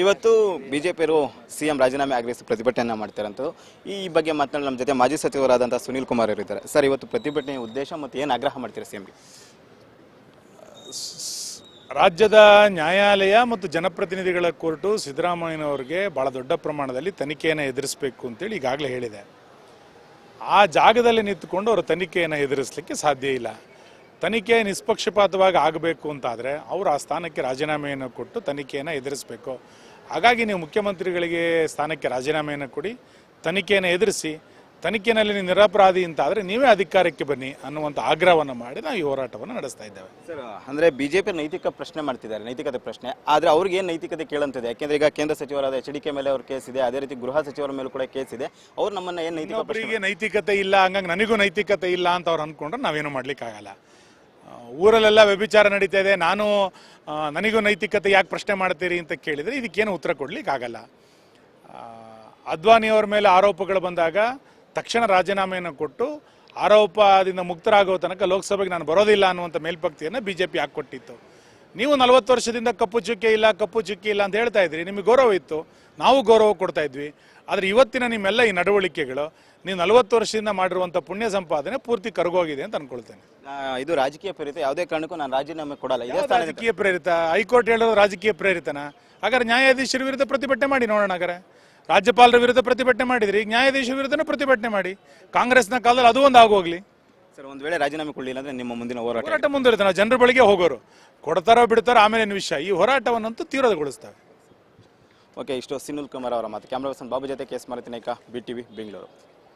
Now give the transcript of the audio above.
ಇವತ್ತು ಬಿಜೆಪಿಯವರು ಸಿಎಂ ರಾಜೀನಾಮೆ ಆಗ್ರಹಿಸಿ ಪ್ರತಿಭಟನೆ ಮಾಡ್ತಿರೋಂಥದ್ದು ಈ ಬಗ್ಗೆ ಮಾತನಾಡಿ ನಮ್ಮ ಜೊತೆ ಮಾಜಿ ಸಚಿವರಾದಂಥ ಸುನೀಲ್ ಕುಮಾರ್ ಅವರು ಇದ್ದಾರೆ. ಸರ್, ಇವತ್ತು ಪ್ರತಿಭಟನೆಯ ಉದ್ದೇಶ ಮತ್ತು ಏನು ಆಗ್ರಹ ಮಾಡ್ತೀರಾ ಸಿಎಂಗೆ ರಾಜ್ಯದ ನ್ಯಾಯಾಲಯ ಮತ್ತು ಜನಪ್ರತಿನಿಧಿಗಳ ಕೋರ್ಟು ಸಿದ್ದರಾಮಯ್ಯನವರಿಗೆ ಭಾಳ ದೊಡ್ಡ ಪ್ರಮಾಣದಲ್ಲಿ ತನಿಖೆಯನ್ನು ಎದುರಿಸಬೇಕು ಅಂತೇಳಿ ಈಗಾಗಲೇ ಹೇಳಿದೆ. ಆ ಜಾಗದಲ್ಲಿ ನಿಂತುಕೊಂಡು ಅವರು ತನಿಖೆಯನ್ನು ಎದುರಿಸಲಿಕ್ಕೆ ಸಾಧ್ಯ ಇಲ್ಲ. ತನಿಖೆ ನಿಷ್ಪಕ್ಷಪಾತವಾಗಿ ಆಗಬೇಕು ಅಂತಾದರೆ ಅವರು ಆ ಸ್ಥಾನಕ್ಕೆ ರಾಜೀನಾಮೆಯನ್ನು ಕೊಟ್ಟು ತನಿಖೆಯನ್ನು ಎದುರಿಸಬೇಕು. ಹಾಗಾಗಿ ನೀವು ಮುಖ್ಯಮಂತ್ರಿಗಳಿಗೆ ಸ್ಥಾನಕ್ಕೆ ರಾಜೀನಾಮೆಯನ್ನು ಕೊಡಿ ತನಿಖೆಯನ್ನು ಎದುರಿಸಿ ತನಿಖೆಯಲ್ಲಿ ನೀವು ನಿರಪರಾಧಿ ಅಂತಾದರೆ ನೀವೇ ಅಧಿಕಾರಕ್ಕೆ ಬನ್ನಿ ಅನ್ನುವಂಥ ಆಗ್ರಹವನ್ನು ಮಾಡಿ ನಾವು ಈ ಹೋರಾಟವನ್ನು ನಡೆಸ್ತಾ ಇದ್ದೇವೆ. ಸರ್ ಅಂದರೆ ಬಿಜೆಪಿ ನೈತಿಕ ಪ್ರಶ್ನೆ ಮಾಡ್ತಿದ್ದಾರೆ ನೈತಿಕತೆ ಪ್ರಶ್ನೆ. ಆದರೆ ಅವ್ರಿಗೆ ಏನು ನೈತಿಕತೆ ಕೇಳಂತಿದೆ? ಯಾಕೆಂದ್ರೆ ಈಗ ಕೇಂದ್ರ ಸಚಿವರಾದ ಎಚ್ ಡಿ ಕೆ ಮೇಲೆ ಅವ್ರ ಕೇಸ್ ಇದೆ ಅದೇ ರೀತಿ ಗೃಹ ಸಚಿವರ ಮೇಲೆ ಕೂಡ ಕೇಸ್ ಇದೆ. ಅವ್ರು ನಮ್ಮನ್ನ ಏನು ನೈತಿಕ ನೈತಿಕತೆ ಇಲ್ಲ ಹಂಗಾಗಿ ನನಗೂ ನೈತಿಕತೆ ಇಲ್ಲ ಅಂತ ಅವ್ರು ಅಂದ್ಕೊಂಡ್ರೆ ನಾವೇನು ಮಾಡ್ಲಿಕ್ಕಾಗಲ್ಲ. ಊರಲ್ಲೆಲ್ಲ ವ್ಯಭಿಚಾರ ನಡೀತಾ ಇದೆ. ನಾನು ನನಗೂ ನೈತಿಕತೆ ಯಾಕೆ ಪ್ರಶ್ನೆ ಮಾಡ್ತೀರಿ ಅಂತ ಕೇಳಿದರೆ ಇದಕ್ಕೇನು ಉತ್ತರ ಕೊಡ್ಲಿಕ್ಕೆ ಆಗಲ್ಲ ಅದ್ವಾನಿಯವ್ರ ಮೇಲೆ ಆರೋಪಗಳು ಬಂದಾಗ ತಕ್ಷಣ ರಾಜೀನಾಮೆಯನ್ನು ಕೊಟ್ಟು ಆರೋಪದಿಂದ ಮುಕ್ತರಾಗೋ ತನಕ ಲೋಕಸಭೆಗೆ ನಾನು ಬರೋದಿಲ್ಲ ಅನ್ನುವಂಥ ಮೇಲ್ಪಕ್ತಿಯನ್ನು ಬಿ ಜೆ ಪಿ ಹಾಕ್ಕೊಟ್ಟಿತ್ತು. ನೀವು ನಲವತ್ತು ವರ್ಷದಿಂದ ಕಪ್ಪು ಚುಕ್ಕೆ ಇಲ್ಲ ಕಪ್ಪು ಚುಕ್ಕೆ ಇಲ್ಲ ಅಂತ ಹೇಳ್ತಾ ಇದ್ರಿ ನಿಮಗೆ ಗೌರವ ಇತ್ತು. ನಾವು ಗೌರವ ಕೊಡ್ತಾ ಇದ್ವಿ. ಆದರೆ ಇವತ್ತಿನ ನಿಮ್ಮೆಲ್ಲ ಈ ನಡವಳಿಕೆಗಳು ನೀವು ನಲವತ್ತು ವರ್ಷದಿಂದ ಮಾಡಿರುವಂಥ ಪುಣ್ಯ ಸಂಪಾದನೆ ಪೂರ್ತಿ ಕರಗೋಗಿದೆ ಅಂತ ಅನ್ಕೊಳ್ತೇನೆ. ಇದು ರಾಜಕೀಯ ಪ್ರೇರಿತ ಯಾವುದೇ ಕಾರಣಕ್ಕೂ ನಾನು ರಾಜೀನಾಮೆ ಕೊಡಲ್ಲ. ಇದೇ ರಾಜಕೀಯ ಪ್ರೇರಿತ? ಹೈಕೋರ್ಟ್ ಹೇಳೋದು ರಾಜಕೀಯ ಪ್ರೇರಿತನ? ಹಾಗಾದ್ರೆ ನ್ಯಾಯಾಧೀಶರ ವಿರುದ್ಧ ಪ್ರತಿಭಟನೆ ಮಾಡಿ ನೋಡೋಣ ಹಾಗಾದ್ರೆ. ರಾಜ್ಯಪಾಲರ ವಿರುದ್ಧ ಪ್ರತಿಭಟನೆ ಮಾಡಿದ್ರಿ ಈಗ ನ್ಯಾಯಾಧೀಶರ ವಿರುದ್ಧನೂ ಪ್ರತಿಭಟನೆ ಮಾಡಿ. ಕಾಂಗ್ರೆಸ್ನ ಕಾಲದಲ್ಲಿ ಅದು ಒಂದು ಆಗೋಗ್ಲಿ ಸರ್ ಒಂದು ವೇಳೆ ರಾಜೀನಾಮೆ ಕೊಡಲಿಲ್ಲ ಅಂದ್ರೆ ನಿಮ್ಮ ಮುಂದಿನ ಹೋರಾಟ ಹೋರಾಟ ಮುಂದುವರಿತ. ನಾವು ಜನರ ಬಳಿಗೆ ಹೋಗೋರು. ಕೊಡ್ತಾರೋ ಬಿಡ್ತಾರೋ ಆಮೇಲೆ ಏನು ವಿಷಯ. ಈ ಹೋರಾಟವನ್ನಂತೂ ತೀವ್ರಗೊಳಿಸ್ತೇವೆ ಓಕೆ ಇಷ್ಟು ಸಿನುಲ್ ಕುಮಾರ್ ಅವರ ಮಾತು. ಕ್ಯಾಮ್ರಾ ಪರ್ಸನ್ ಬಾಬು ಜೊತೆ ಕೇಸ್ ಮಾರುತಿನೇಕ ಬಿ ಟಿ ವಿ ಬೆಂಗಳೂರು.